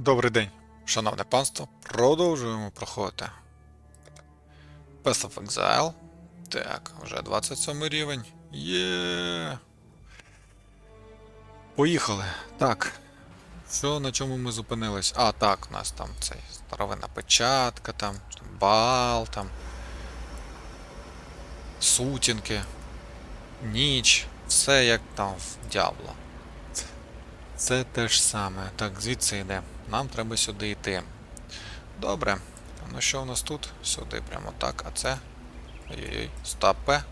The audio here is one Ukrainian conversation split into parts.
Добрий день, шановне панство. Продовжуємо проходити. Path of Exile. Так, вже 27 рівень. Є. Поїхали. Так. Що на чому ми зупинились? А, так, у нас там цей старовинна печатка, там, бал, там. Сутінки. Ніч. Все як там в Дябло. Це те ж саме. Так, звідси йде. Нам треба сюди йти. Добре. Ну що в нас тут? Сюди прямо так. А це. Ой-ой-ой. Стопе.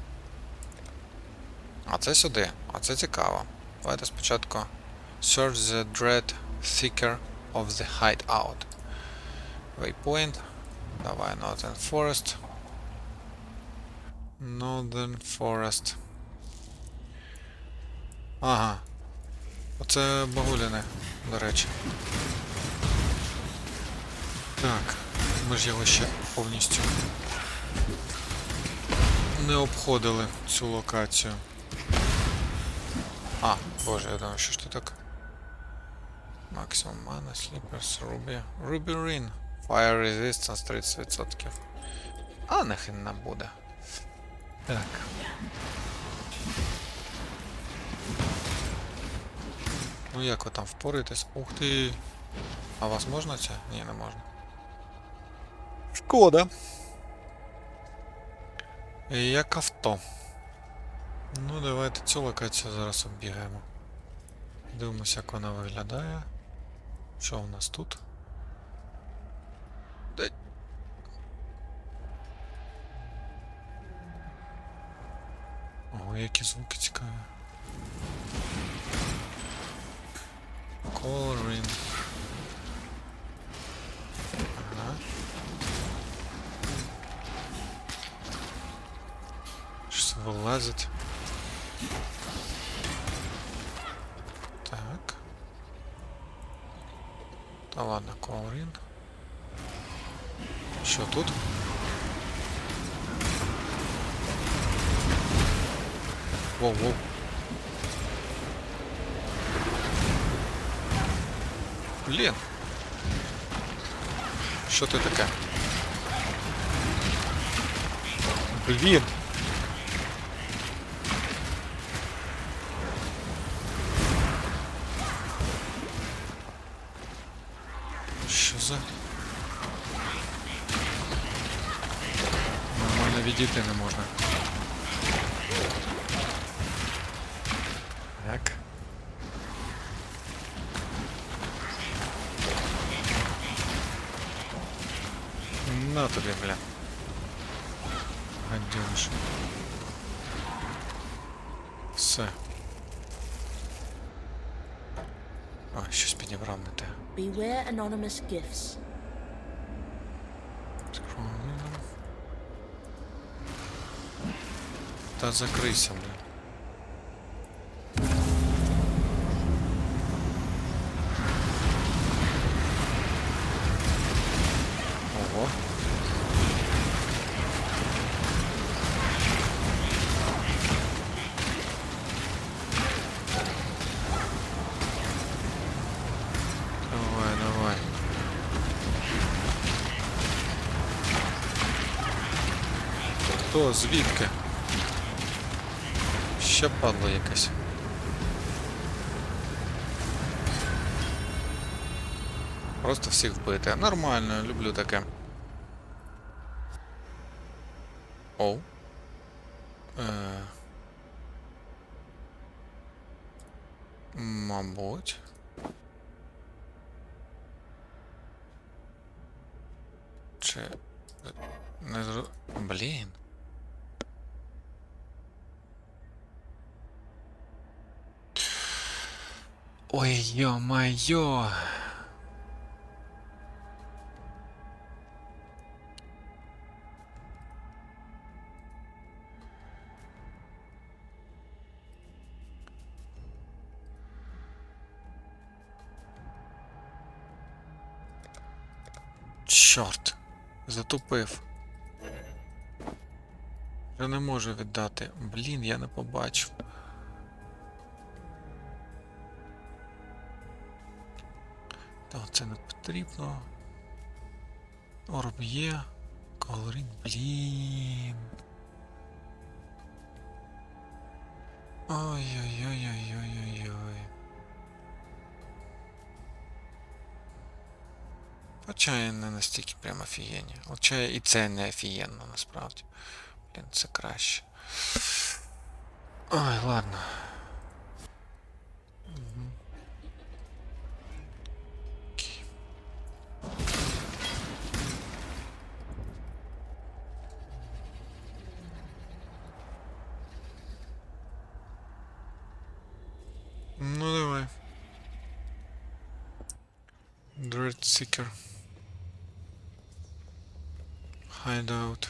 А це сюди. А це цікаво. Давайте спочатку. Search the dread thicker of the hideout. Waypoint. Давай Northern Forest. Northern Forest. Ага. Оце багуляне, до речі. Так, ми ж його ще повністю не обходили цю локацію. А, боже, я думаю, що ж ти так. Максимум mana, Sleepers, Ruby. Ruby Ring. Fire Resistance 30%. А не буде. Так. Ну як ви там впораєтесь? Ух ти. А вас можна це? Ні, не можна. Шкода. Як авто. Ну, давайте цю локацію зараз оббігаємо. Дивимося, як вона виглядає. Що у нас тут? Де- Ого, які звуки цікаві. Coloring. Щось вилазить. Так. Та ладно, coloring. Що тут? Воу-воу. Блін. Що ти таке? Блін. Нормально відійти не можна. Так. На тобі, бля. Гадюш. Все. А, щось підібрав не те. Beware anonymous gifts. Та закрийся, бля. Ого. Давай, давай. Хто? Звідки? Ще падло якесь. Просто всіх вбити. Нормально, люблю таке. Оу. Е... Мабуть. Чи. Не зро... Блін. Ой, ё-моё. Чорт, затупив. Я не можу віддати. Блін, я не побачив. Це не потрібно. Орб є. Колорин, блін. Ой-ой-ой-ой-ой-ой-ой. Хоча не настільки прям офігенні. Хоча і це не офігенно насправді. Блін, це краще. Ой, ладно. Мгм. Окей. Ну давай. Dread Seeker. Hideout.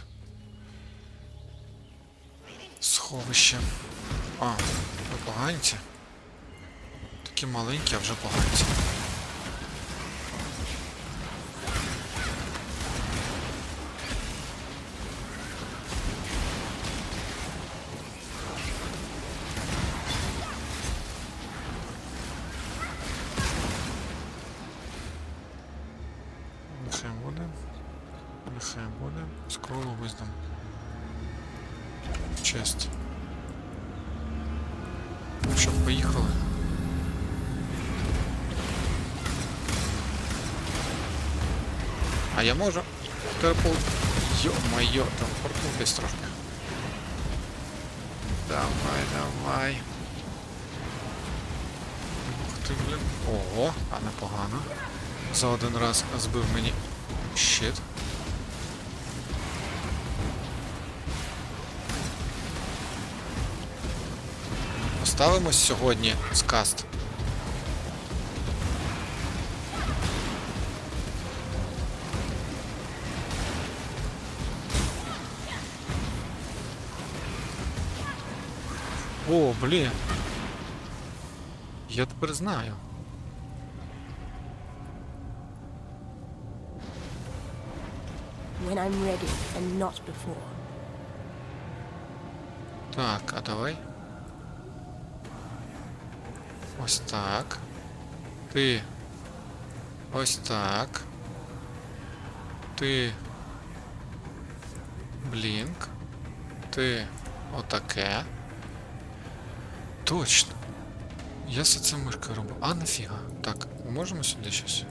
Сховище. А, поганці? Такі маленькі, а вже поганці. Скролу визнам. Честь. Ну що? А я можу? Терпл... Йо-моє, там фортнутись трошки. Давай, давай. Ух ти, блін. Ого, а непогано. За один раз збив мені щит. Поставимось сьогодні з каст. О, блін. Я тепер знаю. When I'm ready and not before. Так, а давай. Ось так. Ти. Ось так. Ти. Блінк. Ти. Отаке. Точно. Я все це мишкою роблю. А нафіга. Так, ми можемо сюди щось?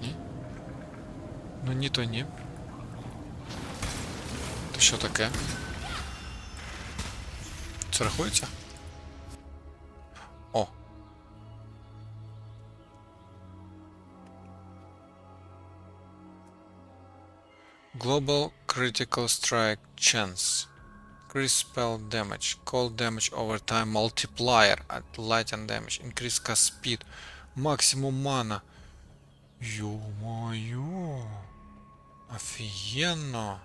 Ні? Ну ні, то ні. То що таке? Це рахується? Global Critical Strike Chance. Increase spell damage. Cold damage over time multiplier at light and damage. Increase cast speed. Максимум мана. Ё-моё. Офигенно.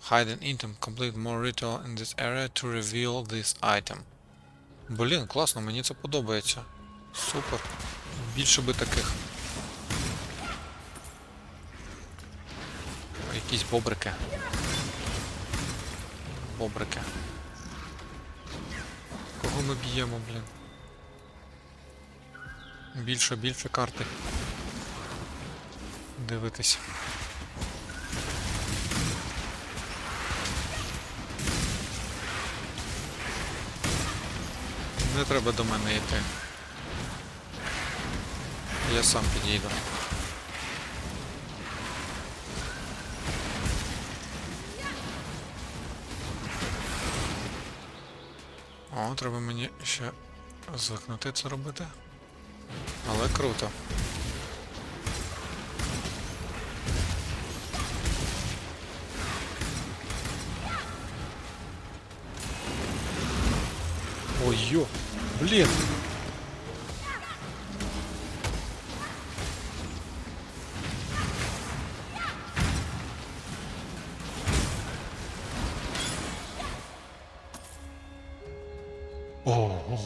Hide an item. Complete more ritual in this area to reveal this item. Блін, класно, мені це подобається. Супер. Більше би таких. Якісь бобрики. Бобрики. Кого ми б'ємо, блін? Більше, більше карти. Дивитись. Не треба до мене йти. Я сам підійду. О, треба мені ще звикнути це робити. Але круто. Ой, ё,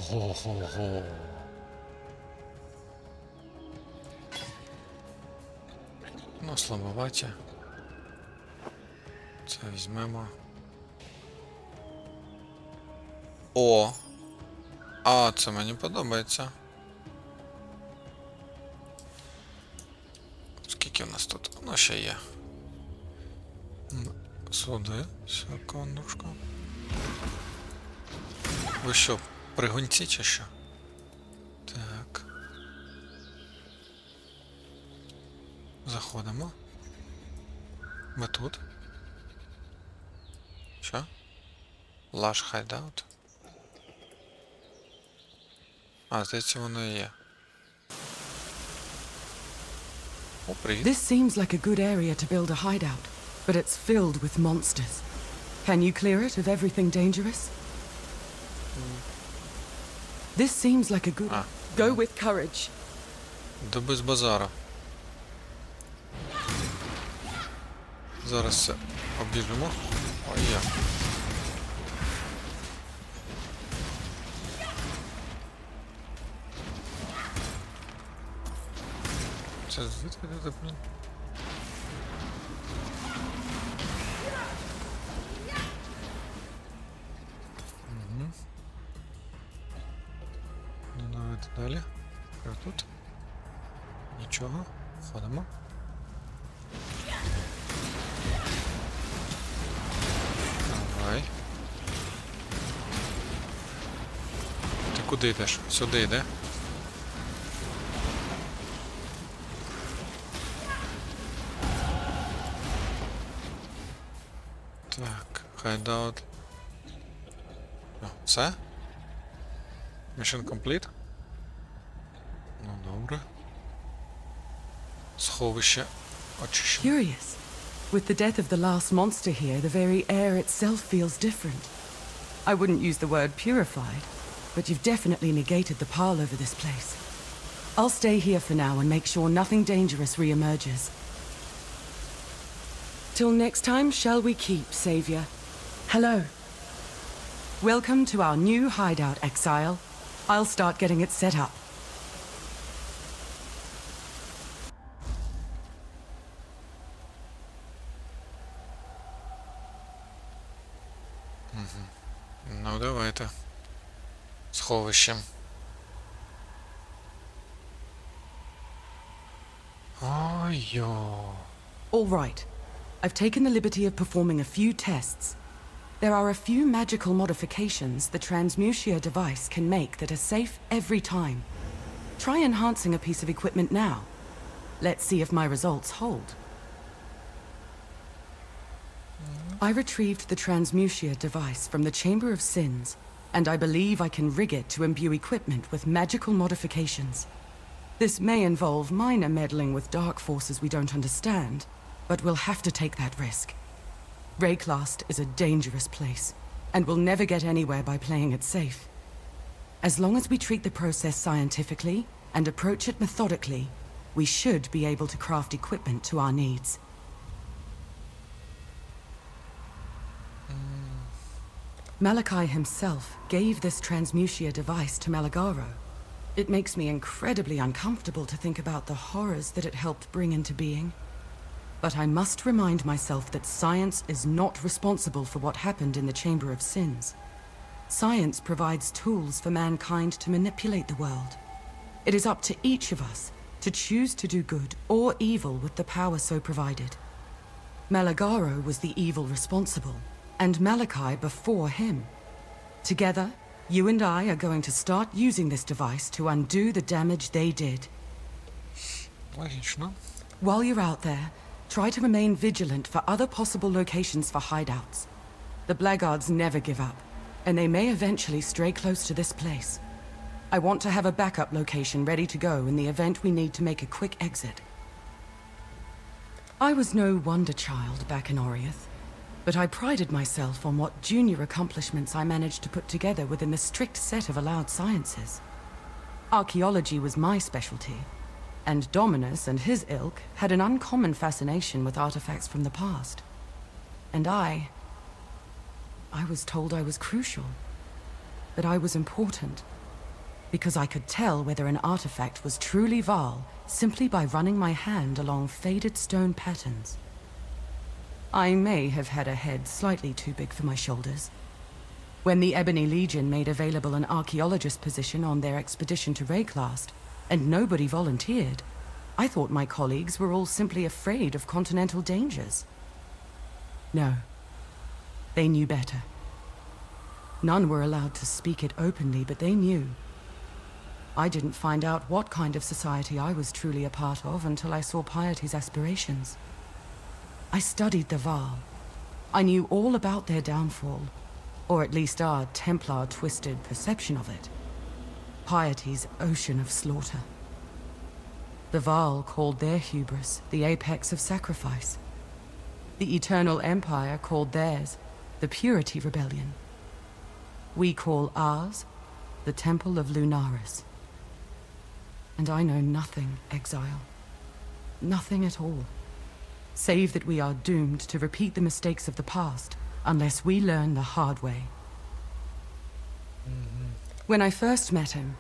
Ого-го-го. Ну, слабоваті. Це візьмемо. О! А, це мені подобається. Скільки в нас тут? Ну, ще є. Сюди, секундочку. Ви що, пригонці чи що? Так. Заходимо. Ми тут. Що? Лаш хайдаут. А, здається, воно і є. О, привіт. This seems like a good area to build a hideout, but it's filled with monsters. Can you clear it of everything dangerous? This seems like a good. Ah. Go with courage. Да без базара. Зараз це обіжимо. Ой, є. Це звідки ти, блін? Нічого. Ходимо. Давай. Ти куди йдеш? Сюди йде. Так, хайдаут. Все? Mission complete? Curious. With the death of the last monster here, the very air itself feels different. I wouldn't use the word purified, but you've definitely negated the pall over this place. I'll stay here for now and make sure nothing dangerous re-emerges. Till next time, shall we keep, Savior? Hello. Welcome to our new hideout, Exile. I'll start getting it set up. Ну, давайте. Сховище. Ой-йо. All right. I've taken the liberty of performing a few tests. There are a few magical modifications the transmutia device can make that are safe every time. Try enhancing a piece of equipment now. Let's see if my results hold. I retrieved the transmutia device from the Chamber of Sins, and I believe I can rig it to imbue equipment with magical modifications. This may involve minor meddling with dark forces we don't understand, but we'll have to take that risk. Rayclast is a dangerous place, and we'll never get anywhere by playing it safe. As long as we treat the process scientifically and approach it methodically, we should be able to craft equipment to our needs. Malachi himself gave this transmutia device to Malagaro. It makes me incredibly uncomfortable to think about the horrors that it helped bring into being. But I must remind myself that science is not responsible for what happened in the Chamber of Sins. Science provides tools for mankind to manipulate the world. It is up to each of us to choose to do good or evil with the power so provided. Malagaro was the evil responsible, and Malachi before him. Together, you and I are going to start using this device to undo the damage they did. Логічно. While you're out there, try to remain vigilant for other possible locations for hideouts. The blackguards never give up, and they may eventually stray close to this place. I want to have a backup location ready to go in the event we need to make a quick exit. I was no wonder child back in Oriath, but I prided myself on what junior accomplishments I managed to put together within the strict set of allowed sciences. Archaeology was my specialty, and Dominus and his ilk had an uncommon fascination with artifacts from the past. And I. I was told I was crucial. That I was important. Because I could tell whether an artifact was truly Val simply by running my hand along faded stone patterns. I may have had a head slightly too big for my shoulders. When the Ebony Legion made available an archaeologist position on their expedition to Rayclast, and nobody volunteered, I thought my colleagues were all simply afraid of continental dangers. No. They knew better. None were allowed to speak it openly, but they knew. I didn't find out what kind of society I was truly a part of until I saw Piety's aspirations. I studied the Val. I knew all about their downfall, or at least our Templar twisted perception of it. Piety's ocean of slaughter. The Val called their hubris the apex of sacrifice. The Eternal Empire called theirs the Purity Rebellion. We call ours the Temple of Lunaris. And I know nothing, exile. Nothing at all. Save that we are doomed to repeat the mistakes of the past unless we learn the hard way. Mm-hmm. When I first met him,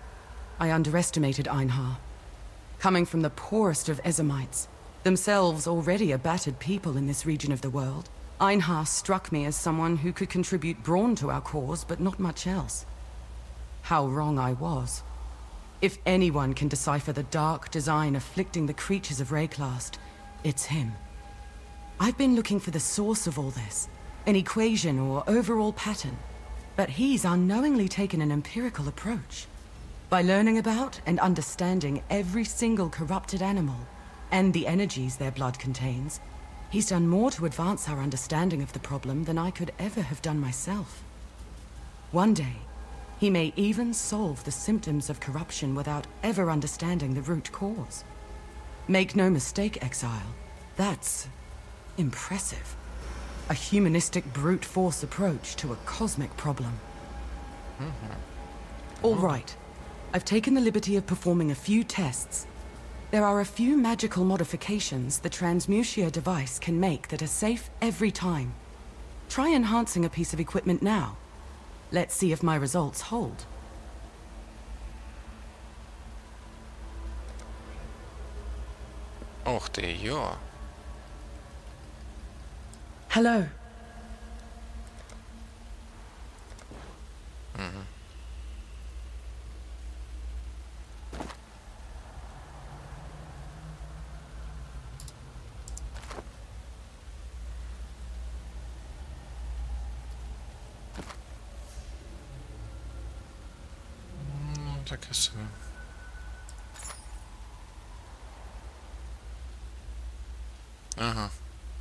I underestimated Einhar. Coming from the poorest of Ezamites, themselves already a battered people in this region of the world, Einhar struck me as someone who could contribute brawn to our cause, but not much else. How wrong I was. If anyone can decipher the dark design afflicting the creatures of Rayclast, it's him. I've been looking for the source of all this, an equation or overall pattern, but he's unknowingly taken an empirical approach. By learning about and understanding every single corrupted animal and the energies their blood contains, he's done more to advance our understanding of the problem than I could ever have done myself. One day, he may even solve the symptoms of corruption without ever understanding the root cause. Make no mistake, Exile. That's Impressive. A humanistic brute force approach to a cosmic problem. Mm-hmm. All oh. right. I've taken the liberty of performing a few tests. There are a few magical modifications the Transmutia device can make that are safe every time. Try enhancing a piece of equipment now. Let's see if my results hold. Och det. Hello. Таке собі. Ага.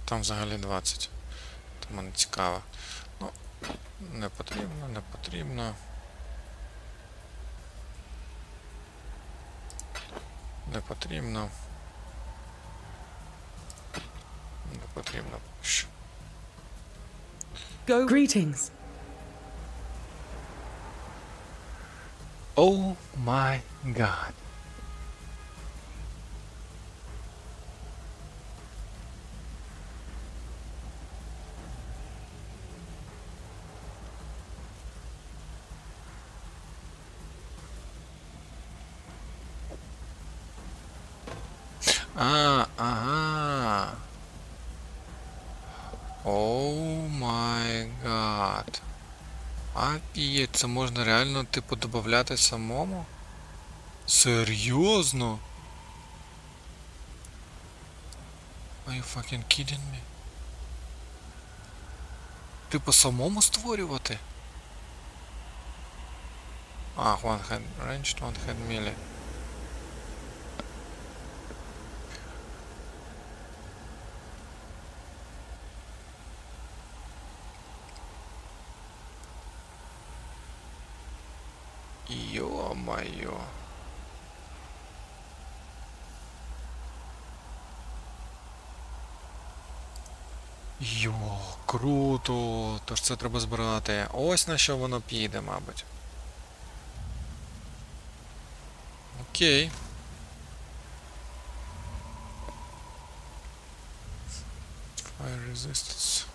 Там взагалі 20. Тому не цікаво. Ну, не потрібно, не потрібно. Не потрібно. Не потрібно. поки що. Go. Greetings. Oh my god. А, ага. Оу май гад. Офігеть, це можна реально, типу, додати самому? Серйозно? Are you fucking kidding me? Типу самому створювати? А, one hand ranged, one hand melee. Ё-моё. Йо, круто! Тож це треба збирати. Ось на що воно піде, мабуть. Окей. Fire resistance.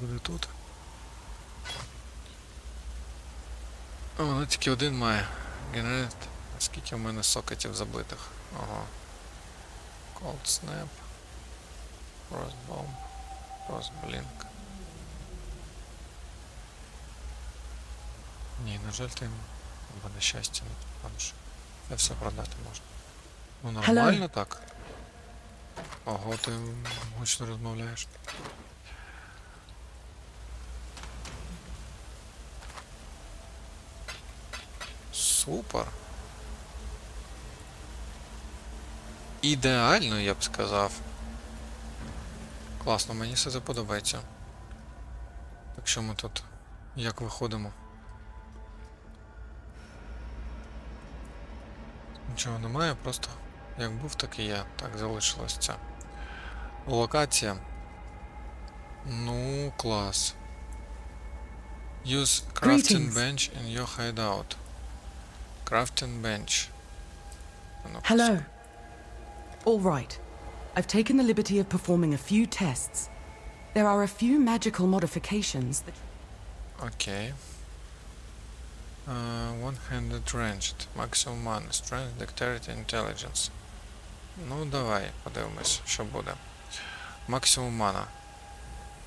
Буде тут. О, ну тільки один має. Генерат. Скільки в мене сокетів забитих? Ага. Cold Snap. Frost Bomb. Blink. Ні, на жаль, ти або на щастя не можеш. Це все продати можна. Ну Hello. нормально так. Ого, ти гучно розмовляєш. Супер. Ідеально, я б сказав. Класно, мені все це подобається. Так що ми тут як виходимо? Нічого немає, просто як був, так і є. Так залишилось це. Локація. Ну, клас. Use crafting bench in your hideout. Crafting bench. Воно Hello. All right. I've taken the liberty of performing a few tests. There are a few magical modifications that Окей. Uh, One-handed ranged. Maximum mana. Strength, dexterity, intelligence. Ну, давай, подивимось, що буде. Максимум мана.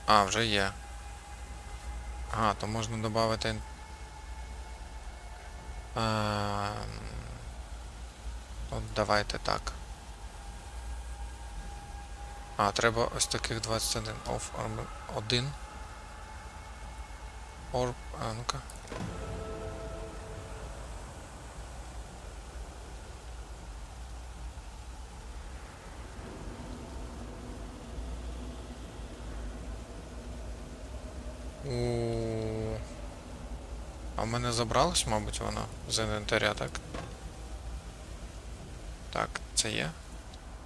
А, вже є. Ага, то можна додати. ін- От давайте так. А, треба ось таких 21. Off armor 1. Орб. А, ну-ка. У. А в мене забралось, мабуть, воно з інвентаря, так? Так, це є.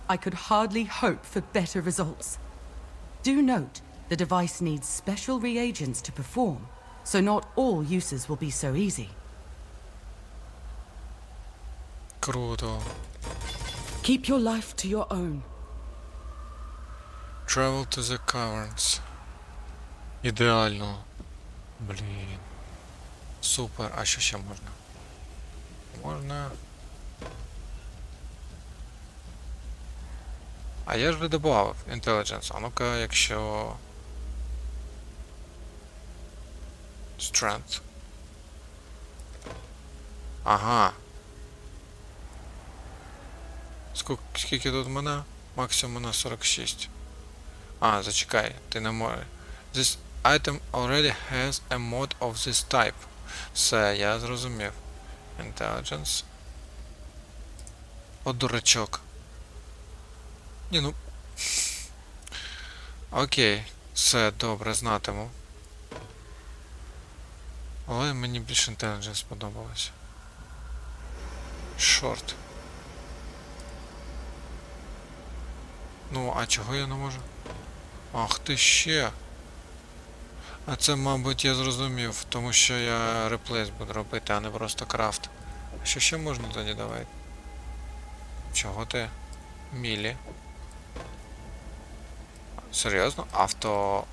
I could hardly hope for better results. Do note, the device needs special reagents to perform, so not all uses will be so easy. Круто. Keep your life to your own. Travel to the caverns. Ідеально. Блін. Супер. А що ще можна? Можна. А я ж вже Intelligence. А ну-ка, якщо. Strength. Ага. Скільки, скільки тут мене? Максимум на 46. А, зачекай, ти не можеш. This item already has a mod of this type. Все, я зрозумів. Intelligence. О, дурачок. Ні, ну. Окей, все, добре, знатиму. Але мені більше Intelligence сподобалося. Шорт. Ну, а чого я не можу? Ах ти ще. А це, мабуть, я зрозумів, тому що я реплейс буду робити, а не просто крафт. Що ще можна тоді давай? Чого ти? Мілі. Серйозно? Авто.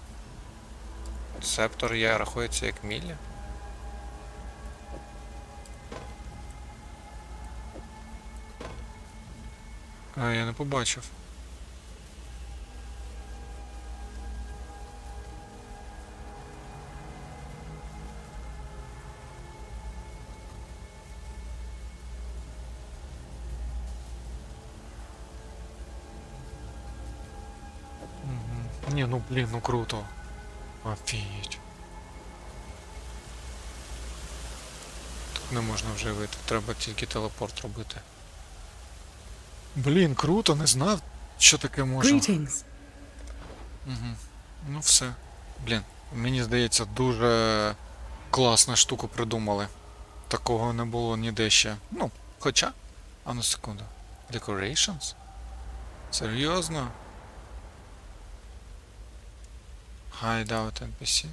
Септор є рахується як мілі? А, я не побачив. Ні, ну блін, ну круто. Офігеть. Тут не можна вже вийти, треба тільки телепорт робити. Блін, круто, не знав, що таке. Greetings. Угу. Ну все. Блін, мені здається, дуже класну штуку придумали. Такого не було ніде ще. Ну, хоча. А ну секунду. Decorations? Серйозно? Hideout NPC.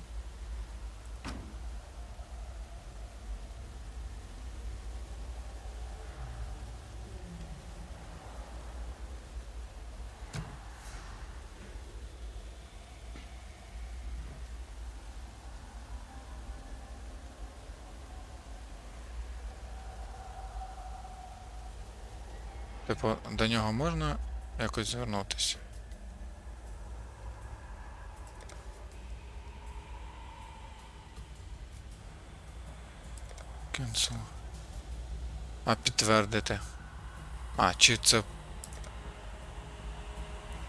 Типу, до нього можна якось звернутися? Cancel. А підтвердити. А, чи це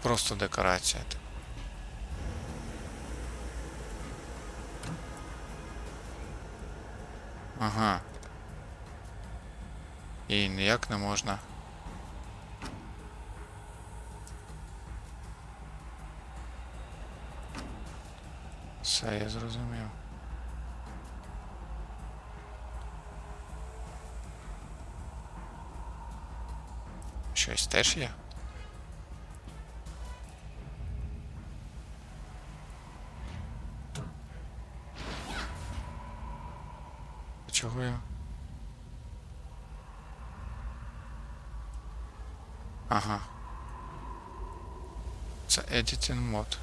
просто декорація? Ага. І ніяк не можна. Все, я зрозумів. Щось теж є? Чого я? Ага. Це editing мод.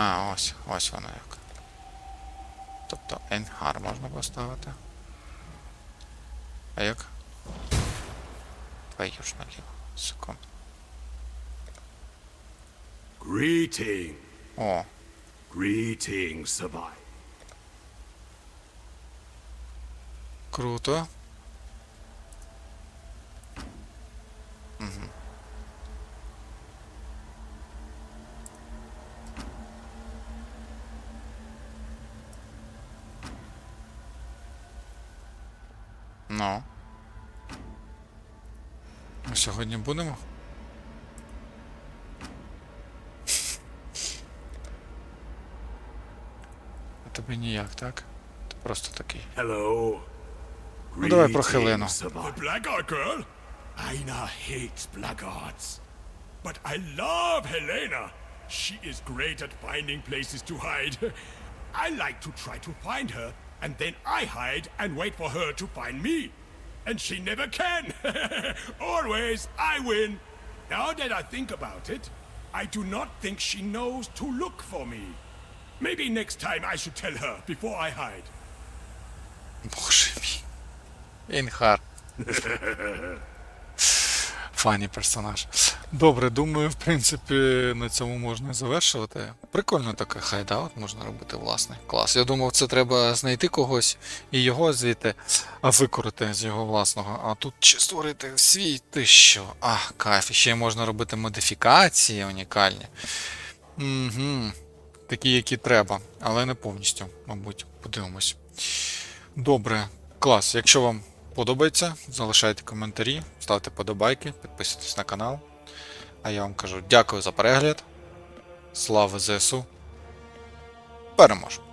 А, ось, ось воно як. Тобто Enhar можна поставити. А як? Твою ж наліво. Секунду. Greeting, О, greeting, Sabai. круто. Ну. Ми сьогодні будемо? А тобі ніяк, так? Ти просто такий. Hello. Ну, давай про Хелену. The blackguard girl? Aina hates blackguards. But I love Helena. She is great at finding places to hide. I like to try to find her, and then I hide and wait for her to find me. And she never can. Always I win. Now that I think about it, I do not think she knows to look for me. Maybe next time I should tell her before I hide. Боже мій. Інхар. Фані персонаж. Добре, думаю, в принципі, на цьому можна завершувати. Прикольно таке хайдаут можна робити, власне. Клас. Я думав, це треба знайти когось і його звідти а викорити з його власного. А тут чи створити свій ти що? А, кайф. Ще можна робити модифікації унікальні. Угу. Такі, які треба, але не повністю, мабуть, подивимось. Добре, клас. Якщо вам подобається, залишайте коментарі, ставте подобайки, підписуйтесь на канал. А я вам кажу дякую за перегляд. Слава ЗСУ. Переможемо!